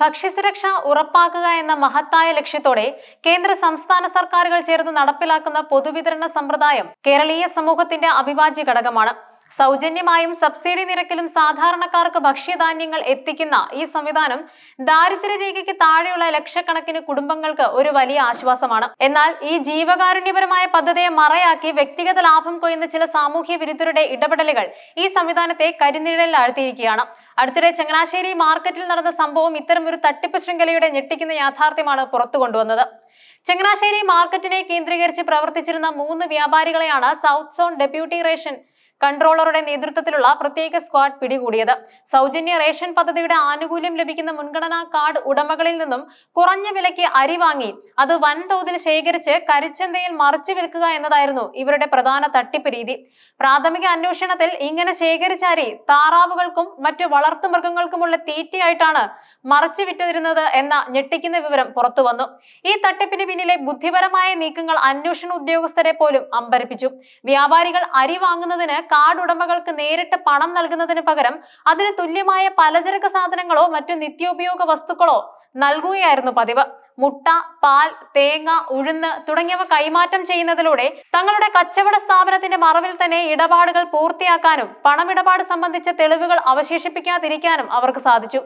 ഭക്ഷ്യസുരക്ഷ ഉറപ്പാക്കുക എന്ന മഹത്തായ ലക്ഷ്യത്തോടെ കേന്ദ്ര സംസ്ഥാന സർക്കാരുകൾ ചേർന്ന് നടപ്പിലാക്കുന്ന പൊതുവിതരണ സമ്പ്രദായം കേരളീയ സമൂഹത്തിന്റെ അവിഭാജ്യ ഘടകമാണ്. സൗജന്യമായും സബ്സിഡി നിരക്കിലും സാധാരണക്കാർക്ക് ഭക്ഷ്യധാന്യങ്ങൾ എത്തിക്കുന്ന ഈ സംവിധാനം ദാരിദ്ര്യരേഖയ്ക്ക് താഴെയുള്ള ലക്ഷക്കണക്കിന് കുടുംബങ്ങൾക്ക് ഒരു വലിയ ആശ്വാസമാണ്. എന്നാൽ ഈ ജീവകാരുണ്യപരമായ പദ്ധതിയെ മറയാക്കി വ്യക്തിഗത ലാഭം കൊയ്യുന്ന ചില സാമൂഹ്യ വിരുദ്ധരുടെ ഇടപെടലുകൾ ഈ സംവിധാനത്തെ കരിനിഴലിൽ ആഴ്ത്തിയിരിക്കുകയാണ് അടുത്തിടെ ചങ്ങനാശ്ശേരി മാർക്കറ്റിൽ നടന്ന സംഭവം ഇത്തരമൊരു തട്ടിപ്പ് ശൃംഖലയുടെ ഞെട്ടിക്കുന്ന യാഥാർത്ഥ്യമാണ് പുറത്തു കൊണ്ടുവന്നത്. ചങ്ങനാശ്ശേരി മാർക്കറ്റിനെ കേന്ദ്രീകരിച്ച് പ്രവർത്തിച്ചിരുന്ന മൂന്ന് വ്യാപാരികളെയാണ് സൗത്ത് സോൺ ഡെപ്യൂട്ടി റേഷൻ കൺട്രോളറുടെ നേതൃത്വത്തിലുള്ള പ്രത്യേക സ്ക്വാഡ് പിടികൂടിയത്. സൗജന്യ റേഷൻ പദ്ധതിയുടെ ആനുകൂല്യം ലഭിക്കുന്ന മുൻഗണനാ കാർഡ് ഉടമകളിൽ നിന്നും കുറഞ്ഞ വിലയ്ക്ക് അരി വാങ്ങി. അത് വൻതോതിൽ ശേഖരിച്ച് കരിച്ചന്തയിൽ മറിച്ചു വിൽക്കുക എന്നതായിരുന്നു ഇവരുടെ പ്രധാന തട്ടിപ്പ് രീതി. പ്രാഥമിക അന്വേഷണത്തിൽ ഇങ്ങനെ ശേഖരിച്ച അരി താറാവുകൾക്കും മറ്റു വളർത്തുമൃഗങ്ങൾക്കുമുള്ള തീറ്റയായിട്ടാണ് മറച്ചു വിറ്റിരുന്നത് എന്ന ഞെട്ടിക്കുന്ന വിവരം പുറത്തു വന്നു ഈ തട്ടിപ്പിന് പിന്നിലെ ബുദ്ധിപരമായ നീക്കങ്ങൾ അന്വേഷണ ഉദ്യോഗസ്ഥരെ പോലും അമ്പരപ്പിച്ചു. വ്യാപാരികൾ അരി വാങ്ങുന്നതിന് കാർഡ് ഉടമകൾക്ക് നേരിട്ട് പണം നൽകുന്നതിന് പകരം അതിന് തുല്യമായ പലചരക്ക് സാധനങ്ങളോ മറ്റു നിത്യോപയോഗ വസ്തുക്കളോ നൽകുകയായിരുന്നു പതിവ്. മുട്ട പാൽ തേങ്ങ ഉഴുന്ന് തുടങ്ങിയവ കൈമാറ്റം ചെയ്യുന്നതിലൂടെ തങ്ങളുടെ കച്ചവട സ്ഥാപനത്തിന്റെ മറവിൽ തന്നെ ഇടപാടുകൾ പൂർത്തിയാക്കാനും പണമിടപാട് സംബന്ധിച്ച തെളിവുകൾ അവശേഷിപ്പിക്കാതിരിക്കാനും അവർക്ക് സാധിച്ചു.